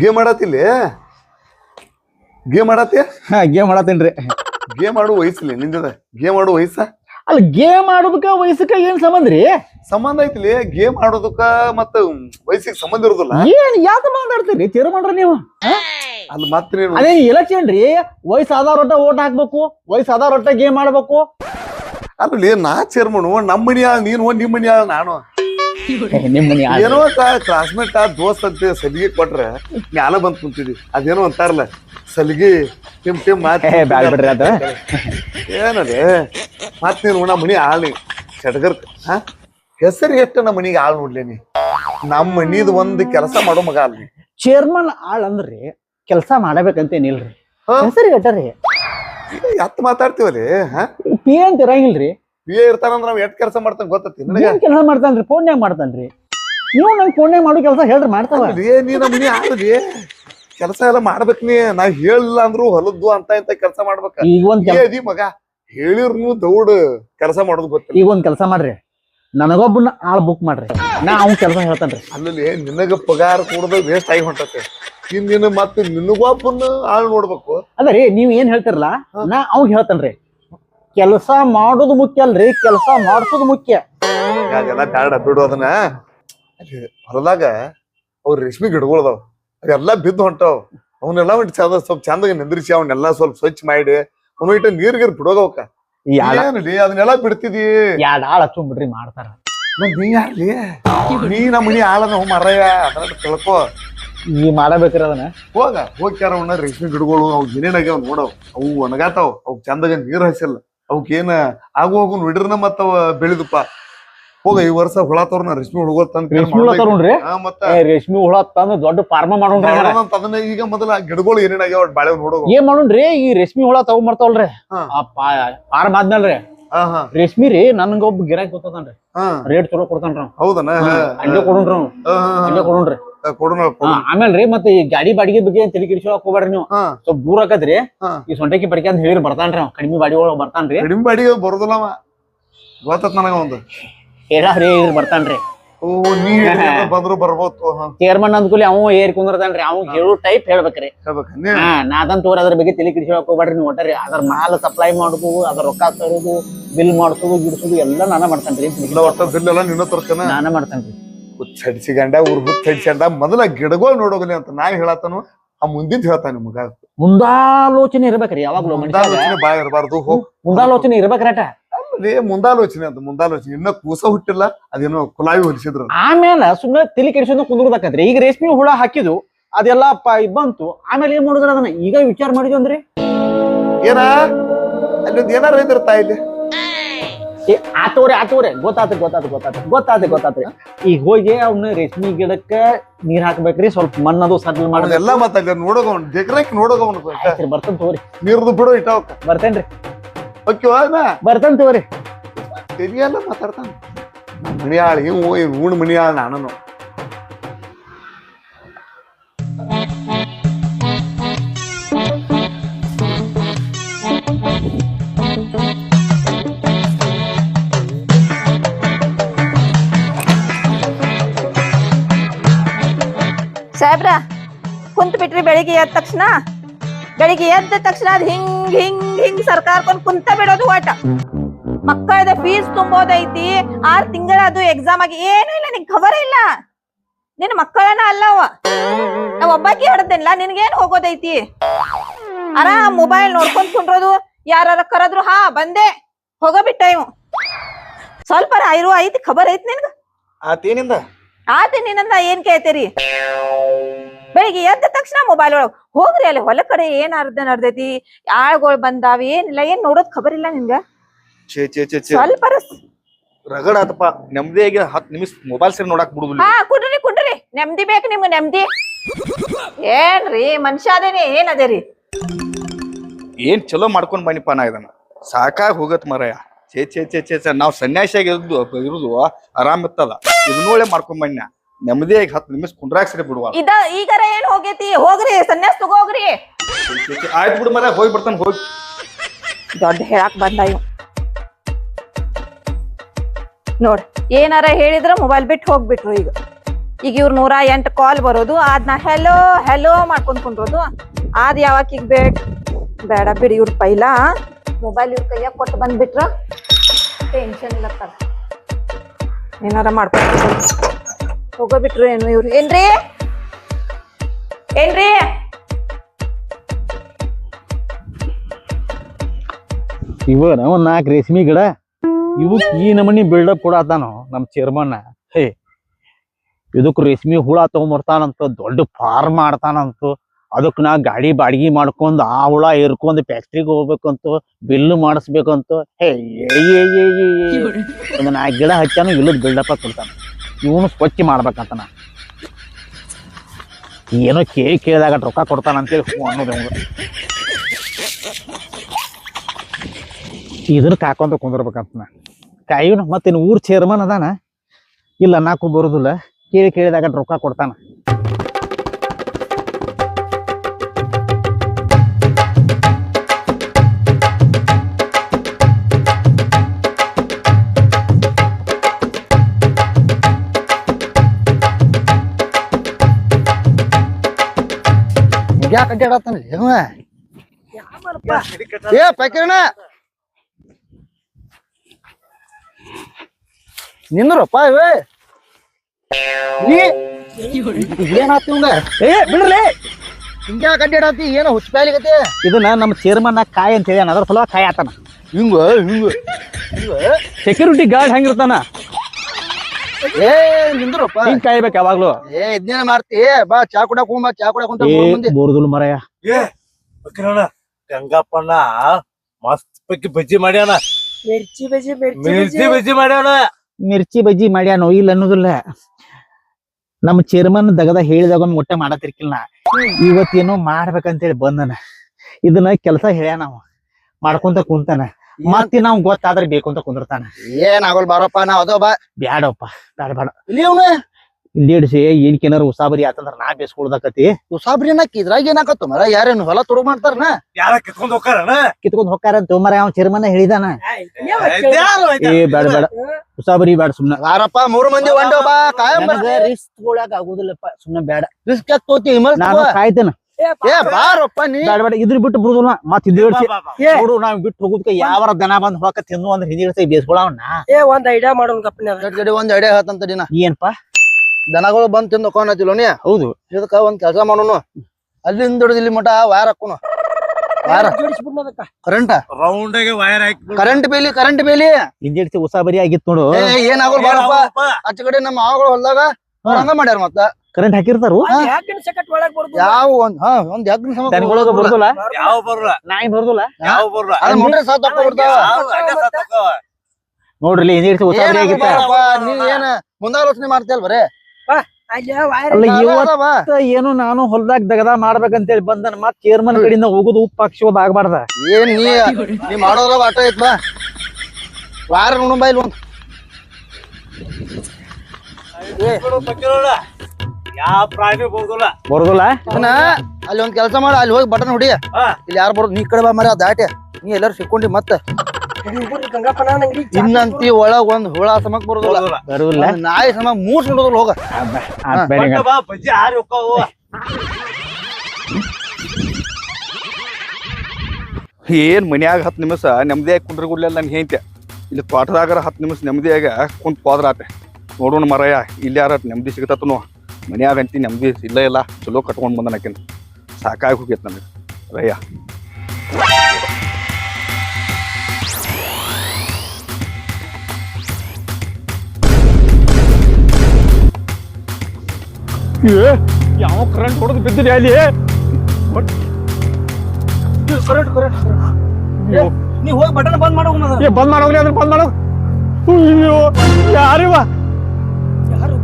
Game ಆಡತಿಲ್ಲ game ಆಡತಿ ಹಾ game ಆಡತ್ತೇನ್ರಿ game ಆಡೋ ವಯಸ್ಸಿಲ್ಲ ನಿಂದದ game ಆಡೋ ವಯಸ್ಸ? ಅಲ್ಲ ಗೇಮ್ ಆಡೋದಕ್ಕ ವಯಸ್ಸಕ್ಕ ಏನ್ ಸಂಬಂಧ ರೀ? ಸಂಬಂಧ ಐತಿಲಿ ಗೇಮ್ ಆಡೋದಕ್ಕ ಮತ್ತ ವಯಸ್ಸಿಗೆ ಸಂಬಂಧ ಇರೋದಿಲ್ಲ. ಏನ್ ಯಾಕ ಮಾತಾಡ್ತೀರಿ ಮಾಡ್ರಿ ನೀವು ಅಲ್ಲಿ ಮತ್ತೆ ನೀನು? ಅದೇ ಎಲೆಕ್ಷನ್ ರೀ ವಯಸ್ಸಾದವ್ರ ಒಟ್ಟ ಓಟ್ ಹಾಕ್ಬೇಕು ವಯಸ್ಸಾದವ್ರ ಒಟ್ಟ ಗೇಮ್ ಆಡ್ಬೇಕು. ಅಲ್ಲಿ ನಾ ಚೇರ್ಮನು ನಮ್ಮ ಮನೆಯ ನೀನು ನಿಮ್ಮ ಮನೆಯ ನಾನು. ಏನೋ ಕ್ಲಾಸ್ಮೇಟ್ ಆ ದೋಸ್ತ್ ಅಂತ ಸಲಿಗೆ ಕೊಟ್ರೆ ಮ್ಯಾಲ ಬಂದ್ ಕುಂತಿದ್ವಿ. ಅದೇನೋ ಅಂತಾರಲ್ಲ ಸಲಿಗೆ ಟಿಮ್ ಟಿಮ್ ಮಾತ್. ಏನದೆ? ಮತ್ ನೀನು ನಮ್ಮ ಮನಿ ಆಳ್ ಚಡಗರ್ ಚಟಗರ್ ಹಾ? ಹೆಸರು ಎಷ್ಟು ನಮ್ಮ ಮನಿಗೆ ಆಳ್ ನೋಡ್ಲೇನಿ ನಮ್ಮ ಮನಿದ್ ಒಂದ್ ಕೆಲಸ ಮಾಡೋ ಮಗ ಅಲ್ಲಿ ಚೇರ್ಮನ್ ಆಳ್ ಅಂದ್ರಿ ಕೆಲಸ ಮಾಡಬೇಕಂತೇನಿಲ್ರಿ? ಹೆಸರು ಗಟ್ಟರಿ ಎತ್ ಮಾತಾಡ್ತೀವಲ್ಲಿ ಹಾ? ಪಿ ಅಂತ ಇರಂಗಿಲ್ರಿ. ಬಿ ಎ ಇರ್ತಾನಂದ್ರ ನಾವ್ ಎಷ್ಟ್ ಕೆಲಸ ಮಾಡ್ತಾನ ಗೊತ್ತತಿ ನನಗೆ? ಏನ್ ಕೆಲಸ ಮಾಡ್ತಾನ್ರಿ? ಫೋನ್ಯಾಗ ಮಾಡ್ತಾನ್ರಿ. ನೀವು ನಂಗೆ ಫೋನ್ಯಾಗ ಮಾಡೋ ಕೆಲಸ ಹೇಳ್ರಿ ಮಾಡ್ತಾವ. ಅಲ್ರಿ, ನೀ ನಮ್ಮ ಮನಿ ಆಳ್ರಿ ಕೆಲಸ ಎಲ್ಲ ಮಾಡ್ಬೇಕ್ ನೀ. ನಾ ಹೇಳಿಲ್ಲ ಅಂದ್ರು ಹೊಲದ್ದು ಅಂತ ಇಂತ ಕೆಲಸ ಮಾಡ್ಬೇಕ. ಈಗ ಒಂದ್ ಕೆಲ್- ಏದಿ ಮಗ ಹೇಳಿರ್ನು ದೌಡ್ ಕೆಲಸ ಮಾಡೋದು ಗೊತ್ತಿಲ್ಲ. ಈಗ ಒಂದ್ ಕೆಲಸ ಮಾಡ್ರಿ. ನನಗೊಬ್ಬನ ಆಳ್ ಬುಕ್ ಮಾಡ್ರಿ. ನಾ ಅವ್ನ ಕೆಲಸ ಹೇಳ್ತಾನ್ರಿ. ಅಲ್ಲಿ ನಿನಗ ಪಗಾರ ಕೊಡದ ವೇಸ್ಟ್ ಆಗಿ ಹೊಂಟತೆ. ಇನ್ ನಿನ್ನ ಮತ್ತೆ ನಿನಗೊಬ್ಬನ ಆಳ್ ನೋಡ್ಬೇಕು. ಅದರಿ ನೀವ್ ಏನ್ ಹೇಳ್ತಿರಲ್ಲ ನಾ ಅವ್ನ್ ಹೇಳ್ತಾನ್ರಿ. ಕೆಲಸ ಮಾಡೋದು ಮುಖ್ಯ ಅಲ್ರಿ ಕೆಲಸ ಮಾಡಿಸೋದು ಮುಖ್ಯ. ಅದೆಲ್ಲ ಬ್ಯಾಡ ಬಿಡು ಅದನ್ನ. ಹೊಲದಾಗ ಅವ್ರ ರೇಷ್ಮೆ ಗಿಡಗಳದಾವ್ ಅದೆಲ್ಲ ಬಿದ್ದು ಹೊಂಟಾವ್. ಅವನ್ನೆಲ್ಲ ಚಂದ ಸ್ವಲ್ಪ ಚಂದಾಗ ನಿಂದ್ರಿಸಿ ಅವನ್ನೆಲ್ಲ ಸ್ವಲ್ಪ ಸ್ವಚ್ಛ ಮಾಡಿ ಅವನು ಇಟ್ಟ ನೀರ್ ಗೀರ್ ಬಿಡೋಗವಕ್ಕ ಏನಲ್ಲಿ ಅದನ್ನೆಲ್ಲ ಬಿಡ್ತಿದಿ? ಯಾಡ್ ಆಳ್ ಹಚ್ಚು ಬಿಡ್ರಿ ಮಾಡ್ತಾರ ನೀ ಯಾರ್ಲಿ ನೀ ನಮ್ಮ ಮನಿ ಆಳ ನಾವು ಮರಯ್ಯ ಅದ್ರ ತಿಳ್ಕೊ. ನೀ ಮಾಡಬೇಕ್ರಿ ಅದನ್ನ. ಹೋಗ ಹೋಗ್ಯಾರ ಅವನ್ನ ರೇಷ್ಮೆ ಗಿಡಗಳು ಅವ್ ಏನೇನಾಗ್ಯಾವ ನೋಡವ್ ಅವು. ಒಣಗಾತಾವ್ ಅವ್ ಚಂದಾಗ ನೀರ್ ಹಸಿಲ್ಲ ಅವಕ್ಕೇನ ಆಗು ಹೋಗು ನೋಡಿರ್ನ ಮತ್ತ ಬೆಳೆದಪ್ಪ ಹೋಗ ಈ ವರ್ಷ ಹುಳ ತೋರ್ನ ರೇಷ್ಮೆ ತರೋಣ್ರಿ ಮತ್ತ ರೇಷ್ಮೆ ಹುಳ ತಂದ ದೊಡ್ಡ ಫಾರ್ಮ. ಮಾಡೋಣ ಅದನ್ನ ಈಗ ಮೊದಲ ಗಿಡಗಳು ಏನೇನಾಗ್ಯಾವ ಬಾಳೆ ನೋಡೋ ಏನ್ ಮಾಡೋಣ್ರಿ? ಈ ರೇಷ್ಮೆ ಹುಳ ತಗೊಂಬರ್ತಾವಲ್ರಿ ಫಾರ್ಮ್ ಆದ್ಮೇಲ್ರಿ. ರೇಷ್ಮಿ ರೀ ನನ್ಗೊಬ್ಬ ಗಿರಾಕ್ ಗೊತ್ತದನ್ರಿ. ರೇಟ್ ಚಲೋ ಕೊಡ್ತಾನ್ರಿ. ಹೌದನ? ಅಂಡೆ ಕೊಡೋಣ್ರಿ ಅಲ್ಲೇ ಕೊಡೋಣ್ರಿ. ಕೊಡೋಣ ಆಮೇಲೆ ಆಮೇಲ್ರಿ ಮತ್ತೆ ಈ ಗಾಡಿ ಬಾಡಿಗೆ ಬಗ್ಗೆ ತಲೆ ಕೆಡಿಸೋಕ್ ಹೋಗ್ಬೇಡ್ರಿ ನೀವು. ಹಾ. ಸ್ವಲ್ಪ ದೂರ ಆಕತ್ರಿ. ಹಾ. ಈ ಸೊಂಟಕಿ ಪಡಿಕೆ ಅಂತ ಹೇಳಿ ಬರ್ತಾನ್ರಿ ಅವ್. ಕಡಿಮೆ ಬಾಡಿ ಒಳಗ್ ಬರ್ತಾನ್ರಿ. ಕಡಿಮೆ ಬಾಡಿಗೆ ಬರೋದಿಲ್ಲ ಅವ. ಗೊತ್ತತ್ ನನಗ ಒಂದು ಹೇಳಾರಿ ಇದ್ರ ಬರ್ತಾನ್ರಿ. ಓ ನೀ ಹೇಳಿದ್ರೆ ಬಂದ್ರು ಬರ್ಬೋದು. ಹಾ. ಚೇರ್ಮನ್ ಅಂದ್ಕೂಲಿ ಅವ ಏರ್ ಕುಂದ್ರತಾನ್ರಿ. ಅವ್ ಹೇಳು ಟೈಪ್ ಹೇಳ್ಬೇಕ್ರಿ. ಹೇಳ್ಬೇಕ ನೀ ಹಾ ನಾದನ್ ತೋರ್ ಅದ್ರ ಬಗ್ಗೆ ತಲೆ ಕೆಡಿಸೋಕ್ ಹೋಗ್ಬೇಡ್ರಿ ನೀವು ಒಟ್ಟಾರಿ. ಅದ್ರ ಮಾಲ್ ಸಪ್ಲೈ ಮಾಡೋದು ಅದ್ರ ರೊಕ್ಕ ತರೋದು ಬಿಲ್ ಮಾಡ್ಸೋದು ಗಿಡ್ಸೋದು ಎಲ್ಲ ನಾನ ಮಾಡ್ತಾನ್ರಿ ಇಲ್ಲ ಒಟ್ಟ ಬಿಲ್ ಎಲ್ಲ ನಿನ್ನ ತರ್ಕನ ನಾನ ಮಾಡ್ತಾನ್ರಿ. ಹುಚ್ಚಡಿಸಿಗಂಡ ಉರ್ದು ತಡಿಸಂಡ ಮೊದಲ ಗಿಡಗಳು ನೋಡೋಗಲಿ ಅಂತ ನಾ ಹೇಳತ್ತಾನು ಆ ಮುಂದಿನ ಹೇಳ್ತಾನೆ ನಿಮಗ. ಮುಂದಾಲೋಚನೆ ಇರ್ಬೇಕ್ರಿ ಯಾವಾಗ್ಲೂ ಮುಂದಾಲೋಚನೆ ಬಾಯ್ ಇರಬಾರ್ದು ಮುಂದಾಲೋಚನೆ ಇರ್ಬೇಕ್ರಿ ಅಟ ಅಲ್ಲೇ ಮುಂದಾಲೋಚನೆ ಅಂತ ಮುಂದಾಲೋಚನೆ. ಇನ್ನ ಕೂಸ ಹುಟ್ಟಿಲ್ಲ ಅದೇನೋ ಕುಲಾವಿ ಹೊಲಿಸಿದ್ರು. ಆಮೇಲೆ ಸುಮ್ಮನೆ ತಿಳಿ ಕೆಡಿಸೋದು ಕುಂದ್ರದಾಕತ್ರಿ ಈಗ ರೇಷ್ಮೆ ಹುಳ ಹಾಕಿದು ಅದೆಲ್ಲ ಬಂತು. ಆಮೇಲೆ ಏನ್ ಮಾಡಿದ್ರೆ ಅದನ್ನ? ಈಗ ವಿಚಾರ ಮಾಡಿದ್ವಿ ಅಂದ್ರೆ? ಏನ? ಅಲ್ಲಿ ಏನಾರ ಇದ್ರ ಇಲ್ಲಿ ಏ ಆತವ್ರೆ ಆತವ್ರೆ ಗೊತ್ತಾತು ಗೊತ್ತಾತು ಗೊತ್ತಾತ. ಗೊತ್ತಾತು ಗೊತ್ತಾತ್ರಿ ಈಗ ಹೋಗಿ ಅವ್ನ ರೇಷ್ಮಿ ಗಿಡಕ್ಕ ನೀರ್ ಹಾಕ್ಬೇಕ್ರಿ ಸ್ವಲ್ಪ ಮಣ್ಣದು ಸಡ್ಲ್ ಮಾಡಿ ಎಲ್ಲ ಮತ್ತ ನೋಡೋಗ ಅವ್ನು ಡೆಕ್ರಕ್ ನೋಡೋಗ ಅವನು ಬರ್ತೇನ್ ತಗೋರಿ. ನೀರ್ದು ಬಿಡು ಇಟ್ಟಾವಕ್ಕ ಬರ್ತೇನ್ರಿ. ಓಕೆ ನಾ. ಬರ್ತೇನ್ ತಗೋರಿ. ತೆರಿಯಲ್ಲ ಮಾತಾಡ್ತಾನ. ಮನಿ ಆಳ್ ಇವ್ ಉಣ್ ಮನಿ ಆಳ್ ನಾನು ಸಾಹೇಬ್ರ, ಕುಂತ್ ಬಿಟ್ರಿ ಬೆಳಿಗ್ಗೆ ಎದ್ದ ತಕ್ಷಣ. ಬೆಳಿಗ್ಗೆ ಎದ್ದ ತಕ್ಷಣ ಅದ್ ಹಿಂಗ್ ಹಿಂಗ್ ಹಿಂಗ್ ಸರ್ಕಾರಕೊಂದ್ ಕುಂತ ಬಿಡೋದು ಒಟ್ಟ. ಮಕ್ಕಳದ ಫೀಸ್ ತುಂಬೋದೈತಿ, ಆರ್ ತಿಂಗಳ ಅದು ಎಕ್ಸಾಮ್ ಆಗಿ ಏನು ಇಲ್ಲ ನಿನ್ ಖಬರ ಇಲ್ಲ. ನಿನ್ ಮಕ್ಕಳನ್ನ ಅಲ್ಲವ ನಾವ್ ಒಬ್ಬಾಕಿ ಹೊಡೆದಿಲ್ಲ ನಿನ್ಗೇನ್ ಹೋಗೋದೈತಿ? ಆರಾಮ್ ಮೊಬೈಲ್ ನೋಡ್ಕೊಂಡ್ ಕುಂಡ್ರೋದು ಯಾರ ಕರೆದ್ರು, ಹಾ, ಬಂದೆ ಹೋಗೋಬಿಟ್ಟ ಇವ್. ಸ್ವಲ್ಪ ಐರು ಐತಿ ಖಬರ್ ಐತಿ ನಿನ್ಗ? ಆತೇನಿಂದ ಆತ ನಿನ್ನಂದ ಏನ್ ಕೇಳ್ತೀರಿ? ಬೆಳಿಗ್ಗೆ ಎದ್ದ ತಕ್ಷಣ ಮೊಬೈಲ್ ಒಳಗ್ ಹೋಗ್ರಿ ಅಲ್ಲಿ ಹೊಲ ಕಡೆ ಏನ್ ಅರ್ಧ ನಡ್ದೈತಿ? ಆಳ್ಗೊಳ್ ಬಂದಾವ ಏನಿಲ್ಲ ಏನ್ ನೋಡೋದ್ ಖಬರ್ ಇಲ್ಲ ನಿಮ್ಗ? ಛೇ ಛೇ ಛೇ ಛೇ. ಸ್ವಲ್ಪ ರಸ್ ರಗಡ ಆತಪ್ಪ ನೆಮ್ಮದಿಯಾಗಿ ಹತ್ತು ನಿಮಿಷ ಮೊಬೈಲ್ ಸೇರಿ ನೋಡಕ್ ಬಿಡುದಿಲ್ಲ. ಹಾ ಕುಡ್ರಿ ಕುಡ್ರಿ. ನೆಮ್ಮದಿ ಬೇಕು ನಿಮ್ಗೆ ನೆಮ್ಮದಿ ಏನ್ರಿ ಮನುಷ್ಯ ಅದೇನಿ ಏನ್ ಅದೇರಿ? ಏನ್ ಚಲೋ ಮಾಡ್ಕೊಂಡ್ ಬನ್ನಿಪ್ಪ ನಾ ಇದನ್ನ. ಸಾಕಾಗಿ ಹೋಗತ್ ಮರಯ. ಛೇ ಛೇ ಛೇ ಛೇ ಛೇ ನಾವ್ ಸನ್ಯಾಸಿಯಾಗಿ ಇರುದು ಆರಾಮ್ ಇರ್ತದ. ಇದನ್ನೊಳೆ ಮಾಡ್ಕೊಂಬಣ್ಣ ನೆಮ್ಮದಿಯಾಗಿ ಹತ್ತು ನಿಮಿಷ ಕುಂಡ್ರಾಕ್ ಸರಿ ಬಿಡುವ. ಇದ ಈಗರ ಏನ್ ಹೋಗೈತಿ? ಹೋಗ್ರಿ ಸನ್ಯಾಸ ತಗೋಗ್ರಿ ಆಯ್ತು ಬಿಡು ಮರ ಹೋಗಿ ಬರ್ತಾನೆ ಹೋಗಿ. ದೊಡ್ಡ ಹೇಳಾಕ್ ಬಂದ ಇವ್ ನೋಡ್ ಏನಾರ ಹೇಳಿದ್ರ ಮೊಬೈಲ್ ಬಿಟ್ಟು ಹೋಗ್ಬಿಟ್ರು ಈಗ. ಈಗ ಇವ್ರ ನೂರ ಎಂಟು ಕಾಲ್ ಬರೋದು ಅದ್ನ ಹೆಲೋ ಹೆಲೋ ಮಾಡ್ಕೊಂಡ್ ಕುಂಡ್ರೋದು ಅದ್ ಯಾವಾಗ ಈಗ ಬೇಡ ಬೇಡ ಬಿಡಿ ಇವ್ರ ಪೈಲ. ಮೊಬೈಲ್ ಇವ್ರ ಕೈಯಾಗ ಕೊಟ್ಟು ಬಂದ್ಬಿಟ್ರ ಟೆನ್ಷನ್ ಇಲ್ಲ ಏನಾರ ಮಾಡ್ಕೊಂಡು ಹೋಗೋಬಿಟ್ರು ಏನು ಇವ್ರು? ಏನ್ರಿ? ಏನ್ರಿ? ಇವ ಒಂದ್ ನಾಲ್ಕು ರೇಷ್ಮಿ ಗಿಡ. ಇವಕ್ ಈ ನಮನಿ ಬಿಲ್ಡಪ್ ಕೊಡತಾನು ನಮ್ ಚೇರ್ಮನ್ ಹೇ ಇದಕ್ ರೇಷ್ಮಿ ಹುಳ ತಗೊಂಬರ್ತಾನಂತ ದೊಡ್ಡ ಫಾರ್ಮ್ ಮಾಡ್ತಾನಂತ. ಅದಕ್ ನಾ ಗಾಡಿ ಬಾಡಿಗೆ ಮಾಡ್ಕೊಂಡು ಆ ಹುಳ ಇರ್ಕೊಂಡು ಫ್ಯಾಕ್ಟ್ರಿಗೆ ಹೋಗ್ಬೇಕಂತ ಬಿಲ್ಲು ಮಾಡಿಸ್ಬೇಕಂತ ಏ. ಗಿಡ ಹಚ್ಚಾನು ಇಲ್ಲದ ಬಿಲ್ಡಪ್ಪ ಕೊಡ್ತಾನ ಇವನು ಸ್ವಚ್ಛ ಮಾಡ್ಬೇಕಂತ ನಾ ಏನೋ ಕೇಳಿ ಕೇಳಿದಾಗ ರೊಕ್ಕ ಕೊಡ್ತಾನ ಅಂತ ಹೇಳಿ ಅನ್ನೋದು. ಇದನ್ನ ಕಾಕೊಂತ ಕುಂದಿರ್ಬೇಕಂತ ನಾ ಕಾಯಿನ ಮತ್ತೇನು ಊರ್ ಚೇರ್ಮನ್ ಅದಾನ? ಇಲ್ಲ ನಾಕು ಬರೋದಿಲ್ಲ ಕೇಳಿ ಕೇಳಿದಾಗ ರೊಕ್ಕ ಕೊಡ್ತಾನ. ಯಾಕೆ ಅಡ್ಡಾಡತ್ತಾನ ಇವ ಏ ಪೈಕಿರಣ ನಿಂದ್ರಪ್ಪ ಇವೇ. ನೀ ಏನಾತ್ ಇವಂಗ? ಏ ಬಿಡ್ರಲೇ. ಹಿಂಗ್ಯಾಕ ಅಡ್ಡಾಡತ್ತಿ ಏನೋ ಹುಚ್ಚಪ್ಯಾಲಿಗತ್ತೆ ಇದನ್ನ ನಮ್ಮ ಚೇರ್ಮನ್ ಕಾಯಿ ಅಂತ ಹೇಳಿ ಅದ್ರ ಫಲ ಕಾಯಿ ಆತನ. ಹಿಂಗ ಹಿಂಗ ಸೆಕ್ಯೂರಿಟಿ ಗಾರ್ಡ್ ಹೆಂಗಿರ್ತಾನ. ಏ ನಿಂದ್ರಪ್ಪ. ಹಿಂಗ್ ಕಾಯ್ಬೇಕು ಯಾವಾಗ್ಲೂ. ಏ ಇದ್ನೇನ ಮಾಡ್ತಿ? ಬಾ ಚಾ ಕುಡಕ್ ಹೋಗ್ ಬಾ ಚಾ ಕುಡಕ್ ಏ ಮುಂದೆ. ಬೋರ್ದುಲ್ ಮರಯ. ಬಕ್ರಣ್ಣ ಗಂಗಪ್ಪಣ್ಣ ಮಸ್ತ್ ಪಕ್ಕಿ ಬಜ್ಜಿ ಮಾಡ್ಯಾನ. ಮಿರ್ಚಿ ಬಜ್ಜಿ ಮಿರ್ಚಿ ಬಜ್ಜಿ. ಮಾಡ್ಯಾನ. ಮಿರ್ಚಿ ಬಜ್ಜಿ ಮಾಡ್ಯಾನೋ ಇಲ್ಲ ಅನ್ನೋದಿಲ್ಲ. ನಮ್ಮ ಚೇರ್ಮನ್ ದಗದ ಹೇಳಿದಾಗ ಒಮ್ಮೆ ಒಟ್ಟೆ ಮಾಡತಿರ್ಕಿಲ್ಲ ನಾ. ಇವತ್ತೇನೋ ಮಾಡ್ಬೇಕಂತೇಳಿ ಬಂದನ. ಇದನ್ನ ಕೆಲಸ ಹೇಳ್ಯಾನ ನಾವು ಮಾಡ್ಕೊಂತ ಕುಂತಾನ. ಮತ್ತೆ ನಾವು ಗೊತ್ತಾದ್ರೆ ಬೇಕು ಅಂತ ಕುಂದಿರ್ತಾನ. ಏನ್ ಆಗೋಲ್ ಬಾರಪ್ಪ ನಾ ಅದೋ ಬಾ. ಬ್ಯಾಡಪ್ಪ ಬ್ಯಾಡ ಬ್ಯಾಡ. ಇಲ್ಲಿ ಅವ್ನ ಇಲ್ಲಿಡ್ಸಿ ಏನ್ಕೇನಾರ ಉಸಾಬರಿ ಆತಂದ್ರ ನಾ ಬೇಸ್ಕೊಳ್ದಕತಿ ಉಸಾಬರಿ ಅನ್ನಕ್ ಇದ್ರಾಗ ಏನಾಕತ್ತು ಮರ? ಯಾರೇನು ಹೊಲ ತುರು ಮಾಡ್ತಾರನ? ಯಾರ ಕಿತ್ಕೊಂಡ್ ಹೋಗ್ತಾರಣ ಕಿತ್ಕೊಂಡ್ ಹೋಗ್ತಾರಂತ ಮರ ಅವ್ನ ಚೇರ್ಮನ್ ಹೇಳಿದಾನ. ಏ ಬ್ಯಾಡ ಬ್ಯಾಡ. ಉಸಾಬರಿ ಬ್ಯಾಡ ಸುಮ್ನ. ಯಾರಪ್ಪ ಮೂರು ಮಂದಿ ಒಂಡೋ ಬಾ ಕಾಯಂ ರಿಸ್ಕ್ ತಗೊಳಕ್ ಆಗುದಿಲ್ಲಪ್ಪ ಸುಮ್ನೆ ಬ್ಯಾಡ. ರಿಸ್ಕ್ ಯಾಕ್ ತೋತಿ? ಹಿಮಲ್ ನಾನು ಕಾಯ್ತೇನ. ಏ ಬಾರಪ್ಪ ನೀ. ಬೇಡ ಇದ್ರ ಬಿಟ್ಟು ಬಿಡುದಿಲ್ಲ ಮತ್ ಹಿಂದಿ ಇಡ್ಸಿ. ನೋಡು ನಾವ್ ಬಿಟ್ಟು ಹೋಗುದಕ್ಕ ಯಾವಾರ ದನ ಬಂದ್ ಹೊಳಕ ತಿನ್ನು ಅಂದ್ರೆ ಹಿಂದಿ ಇಡ್ಸಿ ಬೇಸ್ಕೊಳವನ್ನ ಏ ಒಂದ್ ಐಡಿಯಾ ಮಾಡೋನ್ ಗಪ್ಪನ ಗಡಿ ಒಂದ್ ಐಡಿಯಾ ಹೇಳ್ತಂತ ದಿನ ಏನಪ್ಪ ದನಗಳು ಬಂದ್ ತಿಂದು ಹೋಗೋಣತಿಲ್ಲ ನೀ? ಹೌದು. ಇದಕ್ಕ ಒಂದ್ ಕೆಲಸ ಮಾಡೋನು. ಅಲ್ಲಿಂದ ಹಿಡಿದು ಇಲ್ಲಿ ಮಟ ವೈರ್ ಹಾಕೋನು ವಾರ ಕರೆಂಟ್ ರೌಂಡ್ ವೈರ್ ಹಾಕಿ ಕರೆಂಟ್ ಬೇಲಿ ಕರೆಂಟ್ ಬೇಲಿ. ಹಿಂದಿಡ್ತಿ ಉಸಾಬರಿ ಆಗಿತ್ತು ನೋಡು. ಏ ಏನಾಗೋಲ್ ಬಾರಪ್ಪ. ಆಚೆ ಕಡೆ ನಮ್ಮ ಆಗಳು ಹೊಲ್ದಾಗ ಹಂಗ ಮಾಡ್ಯಾರ ಮತ್ತ. ಕರೆಂಟ್ ಹಾಕಿರ್ತಾರು? ಯಾಕಿನ ಸೆಕೆಟ್ ಒಳಗ್ ಬರ್ಬೋದು? ಯಾವ ಒಂದ್ ಹಾ ಒಂದ್ ಎಗ್ನ ಸಮ ದನಗೊಳಗ ಬರುದಿಲ್ಲ ಯಾವ ಬರಲ್ಲ ನಾಯಿ ಬರ್ದಲ್ಲ ಯಾವ ಬರಲ್ಲ ಅದ್ ನೋಡ್ರಿ ಸಾತ್ ಉಸಾಬರಿ ಆಗಿತ್ತ ನೀ ಏನ ಮುಂದಾಲೋಚನೆ ಮಾಡ್ತೀಯಲ್ ಬರೇ. ಏನು ನಾನು ಹೊಲ್ದಾಗ ದಗದ ಮಾಡ್ಬೇಕಂತೇಳಿ ಬಂದ ಮತ್ ಚೇರ್ಮನ್ ಕಡೆಯಿಂದ ಹೋಗುದು ಉಪ್ಪು ಹಾಕ್ಸೋದು ಆಗ್ಬಾರ್ದ? ಏನ್ ನೀ ನೀ ಮಾಡೋದ್ರ ಆಟ ಐತ್ ಬಾ. ವಾರ ನೋಡು ಒಂದು. ಯಾವ ಪ್ರಾಣಿ ಬರುದಿಲ್ಲ. ಬರುದಿಲ್ಲ? ಇದನ್ನ ಅಲ್ಲಿ ಒಂದ್ ಕೆಲಸ ಮಾಡ ಅಲ್ಲಿ ಹೋಗಿ ಬಟನ್ ಹೊಡಿ. ಇಲ್ಲಿ ಯಾರು ಬರೋದು? ನೀ ಕಡೆ ಬಾ ಮರ ದಾಟೆ ನೀ ಎಲ್ಲಾರು ಸಿಕ್ಕೊಂಡಿ ಮತ್ತ. ಇನ್ನಂತಿ ಒಳಗ್ ಒಂದ್ ಹುಳ ಸಮಕ್ ಬರೋದಿಲ್ಲ. ಬರುದಿಲ್ಲ. ನಾಯಿ ಸಮ ನೋಡೋದಿಲ್ಲ ಹೋಗ. ಬಜ್ಜಿ ಹಾರಿ ಹೋಗ್ತಾವು ಏನ್ ಮನ್ಯಾಗ ಹತ್ತು ನಿಮಿಷ? ನೆಮ್ಮದಿಯಾಗಿ ಕುಂಡ್ರ ಗುಡ್ಲೆಲ್ಲ ನನ್ ಹೇಂತೆ ಇಲ್ಲಿ ತೋಟದಾಗರ ಹತ್ತು ನಿಮಿಷ ನೆಮ್ಮದಿಯಾಗ ಕುಂತ ಹೋದ್ರಾತೆ ನೋಡೋಣ ಮರಯ್ಯ ಇಲ್ಲಿ ಯಾರ ನೆಮ್ಮದಿ ಸಿಗತತನು. ಮನ್ಯಾಗ ಅಂತಿ ನೆಮ್ಮದಿ ಇಲ್ಲ ಇಲ್ಲ ಚಲೋ ಕಟ್ಕೊಂಡು ಬಂದನ ನಾಕಿನ ಸಾಕಾಗಿ ಹೋಗೈತೆ ನನಗೆ. ರಯ್ಯ. ಯಾವ ಕರೆಂಟ್ ಹೊಡೆದು ಬಿದ್ದಿದೆ ಅಲ್ಲಿ? ನೀ ಹೋಗಿ ಬಟನ್ ಬಂದ್ ಮಾಡೋ ಏ ಬಂದ್ ಮಾಡೋಗ್ರಿ ಅಂದ್ರೆ ಬಂದ್ ಮಾಡೋ. ಅಯ್ಯೋ ಯಾರಿವ ಯಾರು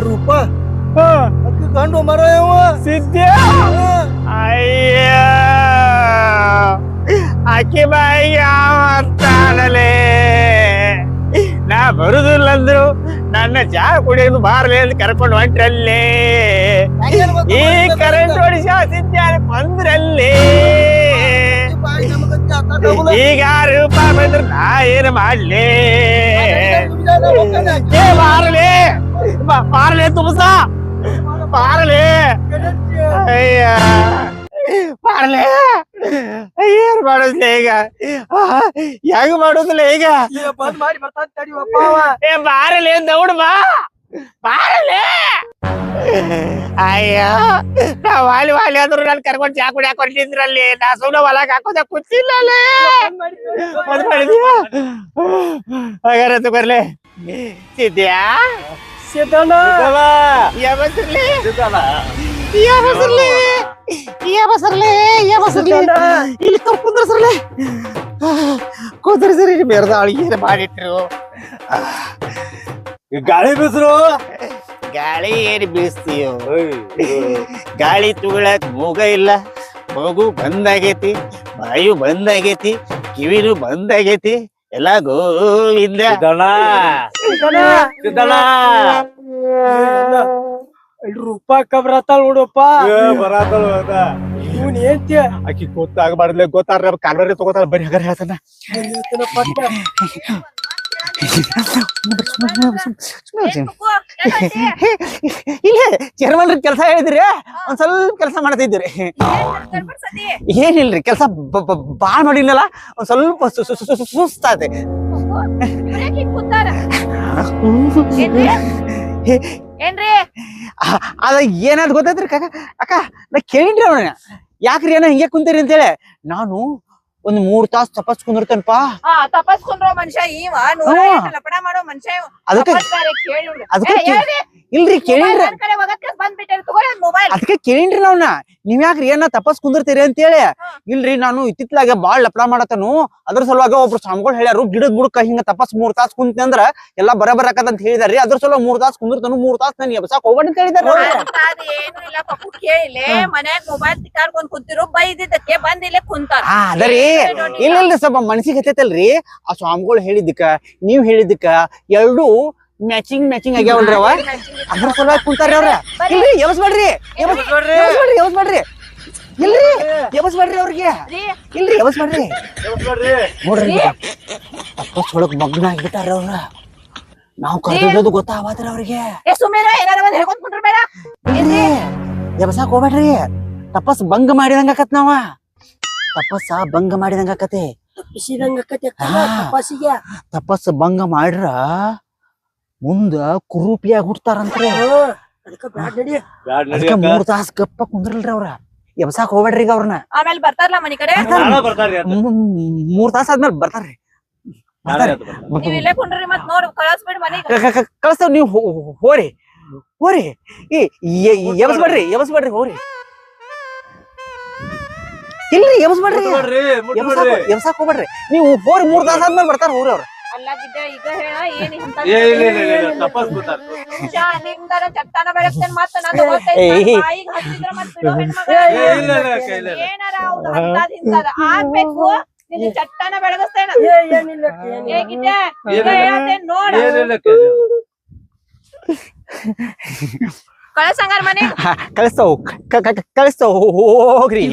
ರೂಪಾಯಿ ರೂಪ ಗಂಡು ಮರ ಸಿದ್ದೆ ಅಯ್ಯ. ಆಕೆ ಬಾಯಿ ಯಾವತ್ತಾಡಲೇ ನಾ ಬರುದಿಲ್ಲ ಅಂದ್ರು ನನ್ನ ಜಾ ಕುಡಿಯೋದು ಬಾರ್ಲೆ ಅಂತ ಕರ್ಕೊಂಡು ಹೊಂಟ್ರಲ್ಲೇ. ಈ ಕರೆಂಟ್ ಹೊಡಿಸಾ ಸಿದ್ದೆ ಬಂದ್ರಲ್ಲೇ. ಈಗ ರೂಪ ಬಂದ್ರೆ ನಾ ಏನು ಮಾಡ್ಲಿ? ಬಾರ್ಲೆ. ಬಾರಲೆ துபசா ಬಾರಲೆ ಅಯ್ಯ. ಬಾರಲೆ ಏನ್ ಮಾಡೋದ್ಲೆ ಈಗ? ಹೆಂಗ್ ಮಾಡೋದಿಲ್ಲ ಈಗ? ಬಂದ್ ಮಾಡಿ ಬರ್ತಾನ ಏ ಬಾರಲೆ ದೌಡ್ ಬಾ. ಬಾರಲೆ. ಅಯ್ಯ ನಾ ವಾಲಿ ವಾಲಿ ಆದ್ರು ನಾನು ಕರ್ಕೊಂಡ್ ಚಾ ಕುಡಿಯಾಕ ಹೊರಟಿದ್ರಲ್ಲಿ. ನಾ ಸುಮ್ಮನೆ ಹೊಲಕ್ ಹಾಕೋದ ಕೂತಿಲ್ಲ ಮದ್ ಮಾಡಿದ್ಯಾ ಹಾಗಾರೆ ತಗೋರ್ಲೆ ಸಿದ್ಯಾ ಸಿದ್ದಣ್ಣ. ಯಾವತ್ತಿರ್ಲಿ ಯಾವತ್ತಿರ್ಲಿ ಯಾವಸರ್ಲಿ ಯಾವಸರ್ಲಿ ಇಲ್ಲಿ ಕುಂದ್ರಸರ್ಲೆ. ಕುಂದ್ರಸರಿ ಬೇರ್ದ ಅಳಿಗೆ ಮಾಡಿಟ್ರು ಗಾಳಿ ಬೀಸ್ರು. ಗಾಳಿ ಏನ್ ಬೀಸ್ತೀಯೋ? ಗಾಳಿ ತುಗಳಕ್ ಮೂಗ ಇಲ್ಲ. ಮಗು ಬಂದಾಗೈತಿ ಬಾಯು ಬಂದಾಗೈತಿ ಕಿವಿನೂ ಬಂದಾಗೈತಿ. ಎಲ್ಲ ಗೋವಿಂದ. ರೂಪಾಯಿ ಕಬ್ರತ್ತಾಳ ನೋಡಪ್ಪ. ಅದ. ಇವ್ನ್ ಏನ್ತಿ ಆಕಿ ಗೊತ್ತಾಗಬಾರ್ದ್ಲೆ ಗೊತ್ತಾರ ಕಾಲ್ವರಿ ತಗೋತಾರ ಬರೀ ಹಗರ ಹೇಳ್ತಾನ. ಇಲ್ಲ ಚೇರ್ಮನ್ ಕೆಲಸ ಹೇಳಿದ್ರಿ ಒಂದ್ ಸ್ವಲ್ಪ ಕೆಲಸ ಮಾಡ್ತಿದ್ರಿ ಏನಿಲ್ರಿ ಕೆಲಸ ಬಾಳ್ ಮಾಡಿಲ್ಲ ಒಂದ್ ಸ್ವಲ್ಪ ಸುಸ್ತಾದೆ ಅದ ಏನಾದ್ ಗೊತ್ತಾಯ್ತ್ರಿ ಕಾಕ ಅಕ್ಕ ನಾ ಕೇಳಿನ್ರಿ ಅವನ ಯಾಕ್ರಿ ಏನೋ ಹಿಂಗೆ ಕುಂತೀರಿ ಅಂತೇಳಿ ನಾನು ಒಂದ್ ಮೂರ್ ತಾಸ್ ತಪಸ್ ಕುಂದಿರ್ತೇನಪ್ಪ. ಹಾ ತಪಸ್ಕೊಂಡ್ರೋ ಮನುಷ್ಯ ಇವ ಲಪಡ ಮಾಡೋ ಮನುಷ್ಯ. ಅದಕ್ಕೆ. ಅದಕ್ಕೆ ಇಲ್ರಿ ಮೊಬೈಲ್ ಅದಕ್ಕೆ ಕೇಳಿನ್ರಿ ನಾವ್ನ. ನೀವ್ ಯಾಕ್ರಿ ಏನ ತಪಸ್ ಕುಂದಿರ್ತೀರಿ ಅಂತೇಳಿ. ಇಲ್ರಿ ನಾನು ಇತ್ತಿತ್ಲಾಗೆ ಬಾಳ್ ಲಪಡ ಮಾಡತನು ಅದ್ರ ಸಲುವಾಗ ಒಬ್ರು ಸ್ವಾಮಿಗಳು ಹೇಳ್ಯಾರು ಗಿಡದ ಬುಡಕ ಹಿಂಗ ತಪಸ್ ಮೂರ್ ತಾಸ್ ಕುಂತ ಅಂದ್ರ ಎಲ್ಲಾ ಬರ ಬರಕತ್ ಅಂತ ಹೇಳಿದಾರ್ರಿ. ಅದ್ರ ಸಲ ಮೂರ್ ತಾಸ್ ಕುಂದಿರ್ತಾನು ಮೂರ್ ತಾಸ್ ನನ್ ಎಬ್ಸಾಕ್ ಹೋಗ್ಬೇಡ ಅಂತ ಹೇಳಿದಾರ ಅಂತ ಅದ್ ಏನು ಇಲ್ಲ ಪಪ್ಪು ಕೇಳಿಲೆ ಮನ್ಯಾಗ ಮೊಬೈಲ್ ತಿಕ್ಕಾರ್ಕೊಂಡ್ ಕುಂತಿರೋ ಬೈದಿದ್ದಕ್ಕೆ ಬಂದಿಲ್ಲ ಇಲ್ಲೇ ಕುಂತಾರ. ಹಾ ಅದರಿ ಇಲ್ಲ ಇಲ್ರಿ ಸ್ವಲ್ಪ ಮನಸ್ಸಿಗೆ ಹತ್ತೈತಲ್ರಿ. ಆ ಸ್ವಾಮಿಗಳು ಹೇಳಿದ್ದಕ್ಕ ನೀವ್ ಹೇಳಿದ್ದಕ್ಕ ಎರಡು ಮ್ಯಾಚಿಂಗ್ ಮ್ಯಾಚಿಂಗ್ ಆಗ್ಯಾವ ಅವ? ಅದ್ರ ಸಲುವಾಗಿ ಕುಂತಾರ್ರಿ ಅವ್ರ. ಇಲ್ರಿ ಎಬಸ್- ಎಬಸ್ಬೇಡ್ರಿ ಎಬಸ್ಬೇಡ್ರಿ ಇಲ್ರಿ ಎಬಸ್ಬೇಡ್ರಿ ಅವ್ರಿಗೆ. ಇಲ್ರಿ ಎಬಸ್ಬೇಡ್ರಿ ನೋಡ್ರಿ ಅಪ್ಪ ಒಳಗ್ ಮಗ್ನ ಆಗ್ಬಿಟ್ಟಾರ ಅವ್ರ. ನಾವ್ ಕರ್ದದ್ದು ಗೊತ್ತಾಗ್ರಿ ಅವ್ರಿಗೆ. ಎಬಸಾಕ್ ಹೋಗ್ಬೇಡ್ರಿ. ತಪಸ್ ಭಂಗ ಮಾಡಿದಂಗ ಆಕತ್ ನಾವ. ತಪಸ್ಸ ಭಂಗ ಮಾಡಿದಂಗ ಆಕತಿ. ಹಾ. ತಪಾಸಿಗೆ ತಪಸ್ ಭಂಗ ಮಾಡ್ರ ಮುಂದ ಕುರೂಪಿಯಾಗಿ ಹುಡ್ತಾರಂತ್ರಿ ಅದಕ್ಕೆ. ಮೂರ್ ತಾಸ್ ಗಪ್ಪ ಕುಂದ್ರಲ್ರಿ ಅವ್ರ. ಎಬ್ಸಾಕ್ ಹೋಗ್ಬೇಡ್ರಿ ಈಗ ಅವ್ರನ್ನ. ಆಮೇಲೆ ಬರ್ತಾರಲ್ಲ ಮನಿ ಕಡೆ? ಮೂರ್ ತಾಸ ಆದ್ಮೇಲೆ ಬರ್ತಾರ್ರಿ. ನೀವ್ ಇಲ್ಲೇ ಕುಂಡ್ರಿ ಮತ್ ನೋಡ್ ಕಳಿಸ್ಬಿಡ್ ಮನಿಗ್ ಕಳಿಸ್ತೇವ್ ನೀವು. ಹೋರಿ. ಹೋರಿ. ಎಬ್ಸ್ಬೇಡ್ರಿ ಎಬ್ಸ್ಬೇಡ್ರಿ ಹೋರಿ. ಇಲ್ರಿ ಎಬ್ಸ್ಬೇಡ್ರಿ. ಎಬ್ಸಾಕ್ ಹೋಗ್ಬೇಡ್ರಿ. ನೀವು ಹೋರಿ ಮೂರ್ ತಾಸ ಆದ್ಮೇಲೆ ಬರ್ತಾರ ಹೋರಿ ಅವ್ರ. ಅಲ್ಲ ಗಿಡ್ಡ ಈಗ ಹೇಳ ಏನ್ ಇಂತ ಏ, ಇಲ್ಲ, ಇಲ್ಲ, ಇಲ್ಲ, ಇಲ್ಲ, ತಪಸ್ ಬರ್ತಾರ. ನಿಮ್ದಾರ ಚಟ್ಟಾನ ಬೆಳಗ್ತೇನ್ ಮತ್ತ ನಾ ತಗೋತೈತ್ ಏಯ್. ಬಾಯಿಗ್ ಹಚ್ಚಿದ್ರ ಮತ್ ಬಿಡೋ ಹೆಣ್ಮಗ. ಏ, ಇಲ್ಲ, ಇಲ್ಲ, ಅಕ್ಕ, ಇಲ್ಲ, ಇಲ್ಲ. ಏನಾರ ಅವ್ದು ಹಂತಾದ್ ಹಿಂತಾದ ಆಗ್ಬೇಕು ನಿನ್ನ ಚಟ್ಟಾನ ಬೆಳಗಸ್ತೇನ ಏ ಏನಿಲ್ಲ ಅಕ್ಕ, ಏನಿಲ್ಲ. ಏ ಗಿಡ್ಡ ಈಗ ಏನಿಲ್ಲ. ಹೇಳತ್ತೇನ್ ನೋಡ ಏನಿಲ್ಲ ಅಕ್ಕ, ಏನಿಲ್ಲ. ಕಳಸಂಗಾರ ಮನೆಗ್ ಕಳಿಸ್ತಾವ್ ಕ- ಕ- ಕ- ಕಳಿಸ್ತಾವ್ ಹೋಗ್ರಿ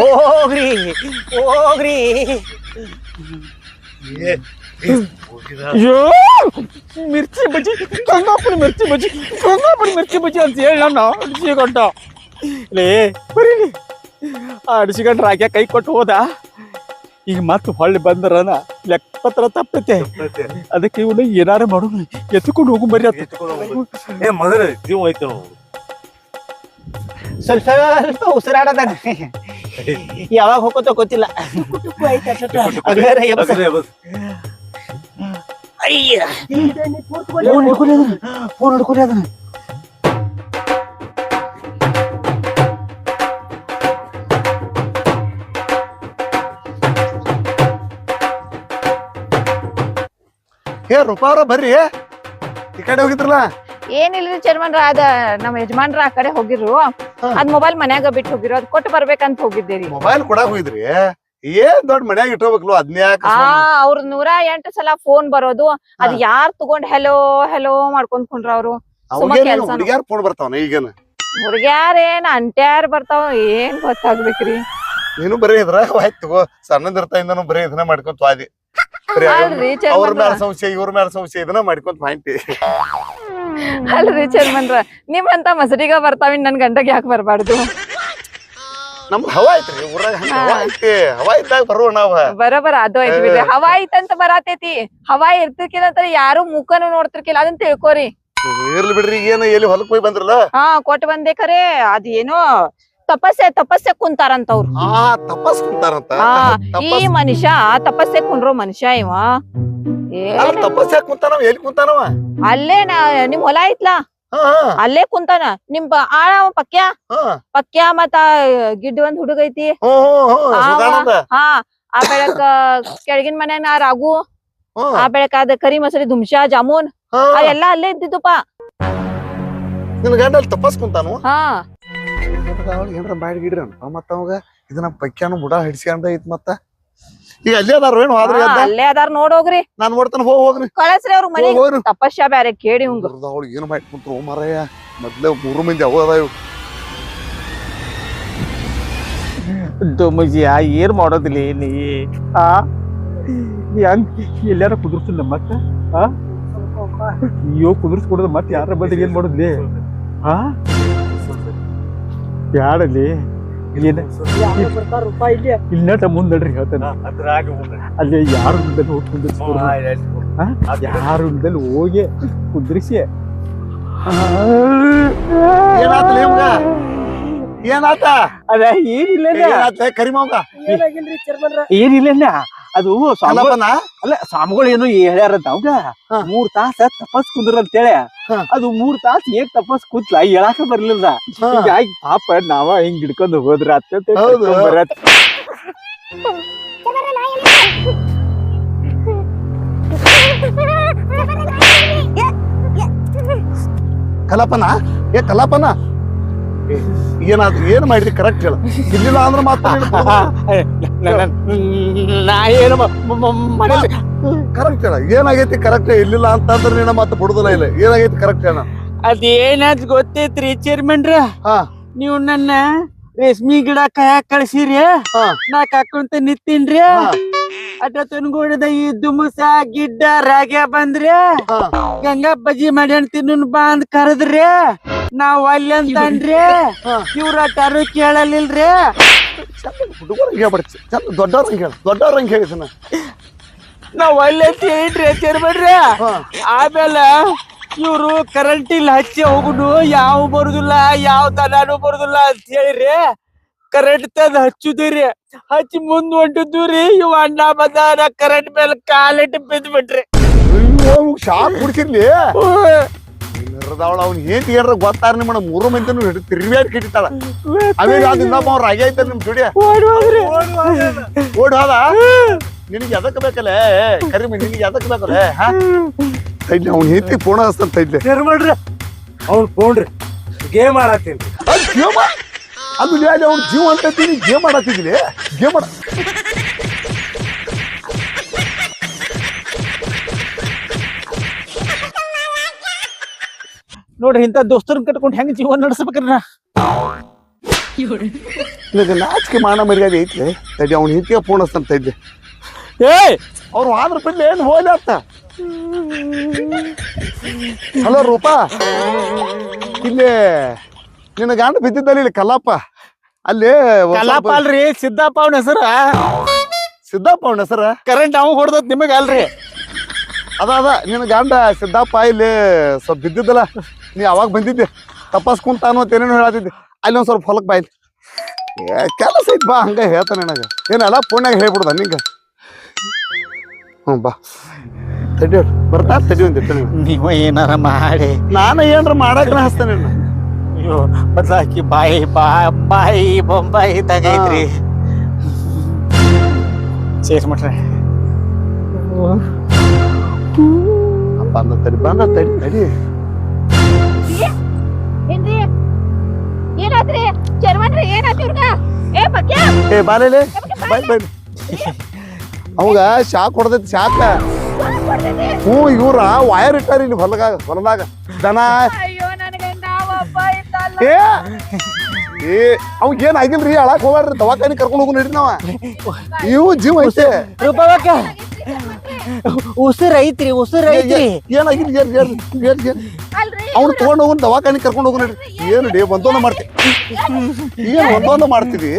ಹೋಗ್ರಿ ಹೋಗ್ರಿ ಅಯ್ಯೋ ಮಿರ್ಚಿ ಬಜ್ಜಿ ಗಂಗಾಪುರಿ ಮಿರ್ಚಿ ಬಜ್ಜಿ ಗಂಗಾಪುರಿ ಮಿರ್ಚಿ ಬಜ್ಜಿ ಅಂತ ಹೇಳಿ ನಾನು ಅಡಿಸಿಗಂಟ ಲೇ ಬರೀಲಿ ಆ ಅಡಿಸಿಕೊಂಡ್ರೆ ಆಕೆ ಕೈ ಕೊಟ್ಟು ಹೋದ. ಈಗ ಮತ್ತೆ ಹೊಳ್ಳಿ ಬಂದರನ ಲೆಕ್ಕಪತ್ರ ತಪ್ಪತ್ತೆ ಅದಕ್ಕೆ ಇವನು ಏನಾರ ಮಾಡು ಎತ್ಕೊಂಡು ಹೋಗು ಬರ್ರಿ ಏ ಮದ್ರೆ ಜೀವ. ಸ್ವಲ್ಪ ಸ್ವಲ್ಪ ಉಸಿರಾಡದಾನ ಯಾವಾಗ ಹೋಗೋತ ಗೊತ್ತಿಲ್ಲ. ಅಯ್ಯ. ಫೋನ್ ಅದನ್ನ. ಫೋನ್ ಅದನ್ನ. ಏ ರೂಪಾ ಅವ್ರ ಬರ್ರಿ. ಈ ಕಡೆ ಹೋಗಿದ್ರಲ್ಲ? ಏನಿಲ್ರಿ ಚರ್ಮನ್ರ ಅದ ನಮ್ಮ ಯಜಮಾನ್ರ ಆ ಕಡೆ ಹೋಗಿರು ಅದ್ ಮೊಬೈಲ್ ಮನ್ಯಾಗ ಬಿಟ್ಟು ಹೋಗಿರು ಅದ್ ಕೊಟ್ಟು ಬರ್ಬೇಕಂತ ಹೋಗಿದ್ದೀರಿ. ಮೊಬೈಲ್ ಕೊಡಾಕ್ ಹೋಗಿದ್ರಿ? ಏನ್ ದೊಡ್ಡ ಮನ್ಯಾಗ ಇಟ್ಕೋಬೇಕಲ್ಲ ಅದ್ನ್ಯಾಕ ಆ ಅವ್ರ ನೂರ ಎಂಟು ಸಲ ಫೋನ್ ಬರೋದು ಅದ್ ಯಾರ್ ತಗೊಂಡ್ ಹೆಲೋ ಹೆಲೋ ಮಾಡ್ಕೊಂಡ್ ಕುಂಡ್ರ ಅವ್ರು? ಕೆಲ್ಸ. ಹುಡುಗ್ಯಾರ ಫೋನ್ ಬರ್ತಾವನ ಈಗೇನ? ಹುಡುಗ್ಯಾರ ಏನ್ ಅಂಟ್ಯಾರ್ ಬರ್ತಾವ ಏನ್ ಗೊತ್ತಾಗ್ಬೇಕ್ರಿ. ನೀನು ಬರೀ ಇದ್ರ ಆಯ್ತು ತಗೋ ಸಣ್ಣದಿರ್ತಾಯಿಂದನು ಬರೀ ಇದನ್ನ ಮಾಡ್ಕೊಂತ ವಾದಿ ಅಲ್ರಿ ಅವ್ರ ಚೇರ್ಮನ್ ಮೇಲೆ ಸಂಶಯ ಇವ್ರ ಸಂಶಯ ಇದನ್ನ ಮಾಡ್ಕೊಂತ ಮಾಹಿತಿ. ಅಲ್ರಿ ಚೇರ್ಮನ್ರ. ನಿಮ್ಮಂತ ಮಸರಿಗ ಬರ್ತಾವ ನನ್ ಗಂಡಗ್ ಯಾಕೆ ಬರಬಾರ್ದು? ನಮ್ದು ಹವಾ ಐತ್ರಿ ಊರಾಗ ಹವಾ ಐತಿ. ಹವಾ ಇದ್ದಾಗ ಬರುವ ನಾವ. ಬರೋಬರ ಅದು ಐತಿ ಬಿಡ್ರಿ. ಹವಾ ಐತಂತ ಬರಾತೈತಿ. ಹವಾ ಇರ್ತಿರ್ಕಿಲ್ಲ ಅಂತ ಯಾರು ಮುಖನು ನೋಡ್ತಿರ್ಕಿಲ್ಲ. ಅದನ್ನ ತಿಳ್ಕೊರಿ. ಇರ್ಲಿ ಬಿಡ್ರಿ ಏನ ಎಲ್ಲಿ ಹೊಲಕ್ ಹೋಗಿ ಬಂದ್ರಲ್ಲ? ಹಾ ಕೊಟ್ಟು ಬಂದೆ ಖರೆ ಅದೇನೋ ತಪಸ್ಸೆ ತಪಸ್ಸೆ ಕುಂತಾರಂತ ಅವ್ರು ಆ ತಪಸ್ ಕುಂತಾರಂತ? ಹಾ ಈ ತಪಸ್ ಮನುಷ್ಯ ತಪಸ್ಸೆ ಕುಂಡ್ರೋ ಮನುಷ್ಯ ಇವ. ಅಲ್ಲ ತಪಸ್ ಯಾಕೆ ಕುಂತಾನವ ಎಲ್ಲಿ ಕುಂತಾನವ? ಅಲ್ಲೇ ನಾ ನಿಮ್ ಹೊಲ ಐತ್ಲಾ? ಹಾ ಹಾ. ಅಲ್ಲೇ ಕುಂತಾನ. ನಿಮ್ ಬ- ಆಳ ಅವ ಪಕ್ಯ? ಹಾ. ಪಕ್ಯ ಮತ್ತ ಗಿಡ್ಡ ಒಂದ್ ಹುಡುಗ ಐತಿ ಹ್ಮ್ ಹ್ಮ್ ಹ್ಮ್ ಆವ. ಸುಧಾನಂದ. ಹಾ ಆ ಬೆಳಕ ಕೆಳಗಿನ ಮನ್ಯಾಗ ನಾ ರಾಗು ಹ್ಮ್ ಆ ಬೆಳಕ ಅದ ಕರಿ ಮಸರಿ ದುಮ್ಶಾ ಜಾಮೂನ್. ಹಾ ಅಲ್ಲೇ ಇದ್ದಿದ್ದಪ್ಪ ನಿನ್ ಗಂಡ ಅಲ್ಲಿ ತಪಸ್ ಕುಂತಾನು ಹಾ. ಅವ್ಳಿಗೆ ಏನಾರ ಬ್ಯಾಡ್ ಗಿಡ್ರಿ ಅವ್ನು ಮತ್ತ ಅವಾಗ ಇದನ್ನ ಪಕ್ಯಾನು ಬುಡ ಹಿಡ್ಸ್ಕೊಂಡ ಐತ್ ಮತ್ತ. ಈಗ ಅಲ್ಲೇ ಅದಾರ ಏನು ಆದ್ರೆ ಹಾ, ಅಲ್ಲೇ ಅದಾರ ನೋಡ್ ಹೋಗ್ರಿ. ನಾನ್ ನೋಡ್ತಾನ ಹೋಗ್ ಹೋಗ್ರಿ. ಕಳಸ್ರಿ ಅವ್ರ ಮನೆ ಹೋಗ್ ಹೋಗ್ರಿ. ತಪಸ್ಯ ಬ್ಯಾರೆ ಕೇಳಿ ಹಂಗ ಅವ್ಳಿಗೆ ಏನು ಮಾಡಿ ಕುಂತ್ರು ಮಾರಾಯ. ಮೊದ್ಲೇ ಮೂರು ಮಂದಿ ಅವ ಅದಾವ ದೊಮ್ಮಜಿಯ ಏನ್ ಮಾಡೋದಿಲ್ಲ ನೀ? ಆ ಹೆಂಗ್ ಎಲ್ಲಾರ ಕುದುರ್ಸಿಲ್ಲ ಮತ್ತ? ಆ? ಅಯ್ಯೋ ಕುದುರ್ಸ್ಕೊಡೋದು ಮತ್ತೆ ಯಾರ ಬದಿಗೆ ಏನ್ ಮಾಡೋದ್ಲಿ? ಆ? ಬ್ಯಾಡಲಿ ಇಲ್ಲ ಇಲ್ಲಿ ಇಲ್ಲಟ ಮುಂದ್ ನಡ್ರಿ ಹೇಳ್ತಾನ. ಅಲ್ಲಿ ಯಾರು ಇಲ್ದಲ್ಲಿ ಹೋಗಿ. ಯಾರು ಇಲ್ದಲ್ಲಿ ಹೋಗಿ ಕುಂದ್ರಿಸಿ. ಏನಾತ? ಅದ ಏನಿಲ್ಲ ಏನಿಲ್ಲ ಅದು ಕಲ್ಲಪ್ಪನ? ಅಲ್ಲ ಸ್ವಾಮಿಗಳು ಏನು ಹೇಳ್ಯಾರಂತ ಅವಾಗ. ಮೂರ್ ತಾಸ ತಪಸ್ ಕುಂದ್ರ ಅಂತೇಳಿ ಹಾ. ಅದು ಮೂರ್ ತಾಸ ಏನ್ ತಪಸ್ ಕೂತ್ಲ ಹೇಳಾಕ ಬರ್ಲಿಲ್ಲ ಹಿಂಗಾಗಿ ಪಾಪ ನಾವ ಹಿಂಗ್ ಹಿಡ್ಕೊಂಡು ಹೋದ್ರ. ಕಲ್ಲಪ್ಪನ? ಏ ಕಲಾಪನಾ ಏನಾದ್ ಏನ್ ಮಾಡಿದ್ರಿ? ಕರೆಕ್ಟ್ ಹೇಳ. ಇಲ್ಲಿಲ್ಲ ಅಂದ್ರ ಮನೇಲಿ ಕರೆಕ್ಟ್ ಹೇಳ. ಏನಾಗೈತಿ? ಕರೆಕ್ಟ್ ಇಲ್ಲಿಲ್ಲ ಅಂತಂದ್ರೆ ನಿನ್ನ ಮತ್ತೆ ಬಿಡುದಿಲ್ಲ ಇಲ್ಲ. ಏನಾಗೈತಿ? ಕರೆಕ್ಟ್ ಹೇಳ. ಅದೇನಾದ್ ಗೊತ್ತೈತ್ರಿ ಚೇರ್ಮನ್ರ ನೀವು ನನ್ನ ರೇಷ್ಮಿ ಗಿಡ ಕಾಯಕ್ ಕಳ್ಸಿರಿ. ನಾ ಕಾಕೊಂತ ನಿಂತೀನ್ರಿ. ಅಟ ತನ್ಗೋಡದ ಈ ದುಮುಸ ಗಿಡ್ಡ ರಾಗ್ಯ ಬಂದ್ರಿ. ಗಂಗಾ ಬಜ್ಜಿ ಮಾಡ್ಯಾನ್ ತಿನ್ನ ಬಾ ಅಂದ್ ಕರೆದ್ರಿ. ನಾವ್ ಅಲ್ಲಿ ಅಂತನ್ರಿ. ಇವ್ರ ಅಟಾರು ಕೇಳಲಿಲ್ರಿ. ಹುಡುಗರಂಗೆ ಹೇಳ್ಬಿಡ್ತಿ ದೊಡ್ಡವ್ರಂಗೆ ಹೇಳ. ದೊಡ್ಡವ್ರಂಗೆ ಹೇಳಿದನ ನಾವ್ ಅಲ್ಲಿ ಅಂತ ಹೇಳಿದ್ರಿ ಚೇರ್ಮನ್ರಿ ಹಾ. ಆಮೇಲೆ ಇವ್ರು ಕರೆಂಟ್ ಇಲ್ಲಿ ಹಚ್ಚಿ ಹೋಗುನು ಯಾವ ಬರುದಿಲ್ಲ ಯಾವ ದನಾನು ಬರುದಿಲ್ಲ ಅಂತ ಹೇಳಿರಿ. ಕರೆಂಟ್ ತಂದ್ ಹಚ್ಚುದಿರಿ. ಹಚ್ಚಿ ಮುಂದ್ ಹೊಂಟಿದ್ದು ರೀ ಇವ್ ಅಣ್ಣ ಬಂದ ಕರೆಂಟ್ ಮೇಲೆ ಕಾಲಿಟ್ಟು ಬಿದ್ದ್ ಬಿಟ್ರಿ ಅಯ್ಯೋ ನಿರ್ದಾವಳ ಅವ್ನ ಏನ್ ಏನ್ರ ಗೊತ್ತಾರ ನಿಮ್ಮ ಮೂರು ಮಂದಿನೂ ಹಿಡಿದು ತಿರ್ವ್ಯಾಡ್ ಕಿಟ್ಟಿತಾಳ ಆಮೇಲೆ ಅದ್ ಇನ್ನೊಬ್ಬ ಅವ್ರ ರಾಗಿ ಐತ ನಿಮ್ ಜೋಡಿ? ಓಡ್ ಹೋದ ನಿನಗೆ ಎದಕ್ ಬೇಕಲ್ಲ ಕರಿಮಿ ನಿನಗೆ ಎದಕ್ ಬೇಕಲ್ಲ ಹಾ? ತೈಡ್ಲಿ ಅವ್ನ ಹೆಂಡತಿ ಫೋನ್ ಹಚ್ತಾನ ತೈಡ್ಲಿ ಮಾಡ್ರಿ? ಅವ್ನ್ ಪೋಣ್ರಿ ಗೇಮ್ ಆಡತ್ತೀನಿ. ಅದ್ ಅವ್ನ ಜೀವ ಅಂತ ಗೇಮ್ ಆಡತ್ತಿದ್ಲಿ ಗೇಮ್ ಆಡ ನೋಡ್ರಿ ಇಂತ ದೋಸ್ತರನ್ನ ಕಟ್ಕೊಂಡು ಹೆಂಗೆ ಜೀವನ ನಡೆಸ್ಬೇಕ್ರಿ ನಾ? ನಾಚಿಕೆ ಮಾನ ಮರ್ಯಾದೆ ಐತ್ಲಿ? ತಡಿ ಅವ್ನ ಹೆಂಡತಿಗೆ ಫೋನ್ ಹಚ್ತಂತ ಇದ್ದೆ ಏ ಅವ್ರು ಆದ್ರ ಬಿಡ್ಲಿ ಏನು ಹೋಗ್ಲಿ ಅಂತ? ಹಲೋ ರೂಪಾ. ಇಲ್ಲಿ ನಿನ್ನ ಗಂಡ ಬಿದ್ದಿದ್ದಲ್ಲಿ ಇಲ್ಲಿ ಕಲ್ಲಪ್ಪ. ಅಲ್ಲಿ ಕಲ್ಲಪ್ಪ ಕಲಾಪ ಅಲ್ರಿ ಸಿದ್ದಪ್ಪ ಅವನ ಹೆಸರ. ಸಿದ್ದಪ್ಪ ಅವನ ಹೆಸರ? ಕರೆಂಟ್ ಅವ್ ಹೊಡ್ದತ್ ನಿಮಗೆ ಅಲ್ರಿ ಅದ ಅದ ನಿನ್ನ ಗಂಡ ಸಿದ್ದಪ್ಪ ಇಲ್ಲಿ ಸ್ವಲ್ಪ ಬಿದ್ದಿದ್ದಲ್ಲ ನೀ ಅವಾಗ ಬಂದಿದ್ದೆ. ತಪಾಸ್ ಕುಂತಾನು ಅಂತ ಏನೇನು ಹೇಳತ್ತಿದ್ದೆ ಅಲ್ಲಿ ಒಂದ್ ಸ್ವಲ್ಪ ಹೊಲಕ್ ಬಾಯ್ಲಿ ಏ ಕೆಲಸ ಐತ್ ಬಾ ಹಂಗ ಹೇಳ್ತಾನೆ ನನಗ. ಏನಲ್ಲ ಫೋನ್ಯಾಗ ಹೇಳ್ಬಿಡ್ದ ನಿಂಗ? ಹ್ಞೂ ಬಾ. ತಡಿ ಬರ್ತಾ ತಡಿ ಒಂದು ಇಟ್ಟು ನೀವು ಏನಾರ ಮಾಡಿ. ನಾನು ಏನಾರ ಮಾಡಕ್ನ ಹಚ್ತೇನೆ ಅಯ್ಯೋ ಬದಲಾಕಿ ಬಾಯಿ ಬಾ ಬಾಯಿ ಬೊಂಬಾಯಿ ತಗೈತ್ರಿ. ಸೇರ್ಸ್ಬಿಟ್ರೆ ಮಟ್ರೆ. ಬಂದ ತಡಿ ಬಂದ ತಡಿ ತಡಿ ಏನ್ರಿ ಚರ್ಮನ್ರಿ ಇವ್ರ್ಗ ಏ ಏ ಬಾಲೇಲೆ ಬಾಯ್ ಬಾಯ್ ಅವಾಗ ಶಾಕ್ ಹೊಡೆದೈತಿ ಶಾಕ ಹ್ಞೂ ಇವ್ರ ವಯರ್ ಇಟ್ಟಾರ ಇಲ್ಲಿ ಹೊಲದಾಗ ಹೊಲದಾಗ ದನ ಏ ಏ ಅವ್ಗ ಏನ್ ಆಗಿಲ್ರಿ ಅಳಕ್ ಹೋಗ್ರಿ ದವಾಖಾನಿ ಕರ್ಕೊಂಡು ಹೋಗಿ ನಡಿ ನಾವ ಇವು ಜೀವ ಐತೆ ಉಸಿರು ಐತ್ರಿ ಉಸಿರು ಐತ್ರಿ ಏನಾಗಿಲ್ಲ ಏನ್ ಏನ್ ಏನ್ ಏನ್? ಅಲ್ರಿ ಅವ್ನು ತಗೊಂಡು ಹೋಗ್ ದವಾಖಾನೆ ಕರ್ಕೊಂಡು ಹೋಗೋಣ ಏನು ಡೇ ಒಂದೊಂದು ಮಾಡ್ತೀವಿ ಏನ್ ಒಂದೊಂದು ಮಾಡ್ತೀವಿ?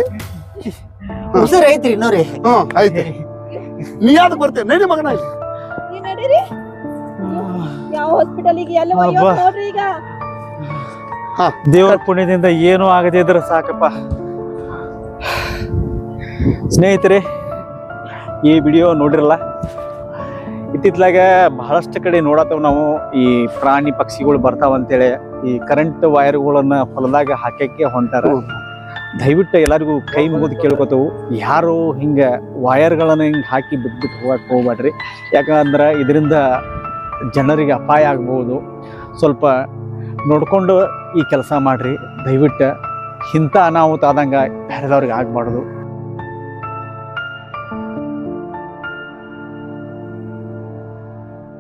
ಉಸಿರೈತ್ರಿ ನೋಡ್ರಿ. ಹ್ಮ್ ಆಯ್ತು. ನೀ ಯಾವ್ದು ಬರ್ತೇವೆ ನಡಿ ಮಗನ ನೀವ್ ನಡೀರಿ. ಯಾವ ಹಾಸ್ಪಿಟಲಿಗೆ ಎಲ್ಲ ಅಬ್ಬಾ. ಒಯ್ಯೋದ್ ನೋಡ್ರಿ ಈಗ? ದೇವರ ಪುಣ್ಯದಿಂದ ಏನೂ ಆಗದೆ ಇದ್ರೆ ಸಾಕಪ್ಪ. ಸ್ನೇಹಿತರೆ ಈ ವಿಡಿಯೋ ನೋಡಿರಲ್ಲ? ಇತ್ತಿತ್ಲಾಗ ಬಹಳಷ್ಟು ಕಡೆ ನೋಡತ್ತೇವೆ ನಾವು ಈ ಪ್ರಾಣಿ ಪಕ್ಷಿಗಳು ಬರ್ತಾವ ಅಂತೇಳಿ, ಈ ಕರೆಂಟ್ ವೈರ್ಗಳನ್ನ ಹೊಲದಾಗ ಹಾಕಕ್ಕೆ ಹೊಂಟಾರ. ದಯವಿಟ್ಟು ಎಲ್ಲರಿಗೂ ಕೈ ಮುಗಿದು ಕೇಳ್ಕೊತವು, ಯಾರು ಹಿಂಗೆ ವೈರ್ಗಳನ್ನ ಹಿಂಗೆ ಹಾಕಿ ಬಿಟ್ಬಿಟ್ಟು ಹೋಗಕ್ಕೆ ಹೋಗ್ಬೇಡ್ರಿ ಯಾಕಂದ್ರೆ ಇದರಿಂದ ಜನರಿಗೆ ಅಪಾಯ ಆಗ್ಬೋದು. ಸ್ವಲ್ಪ ನೋಡಿಕೊಂಡು ಈ ಕೆಲಸ ಮಾಡಿರಿ. ದಯವಿಟ್ಟು ಇಂಥ ಅನಾಹುತ ಆದಂಗೆ ಬೇರೆದವ್ರಿಗೆ ಆಗ್ಬಾರ್ದು.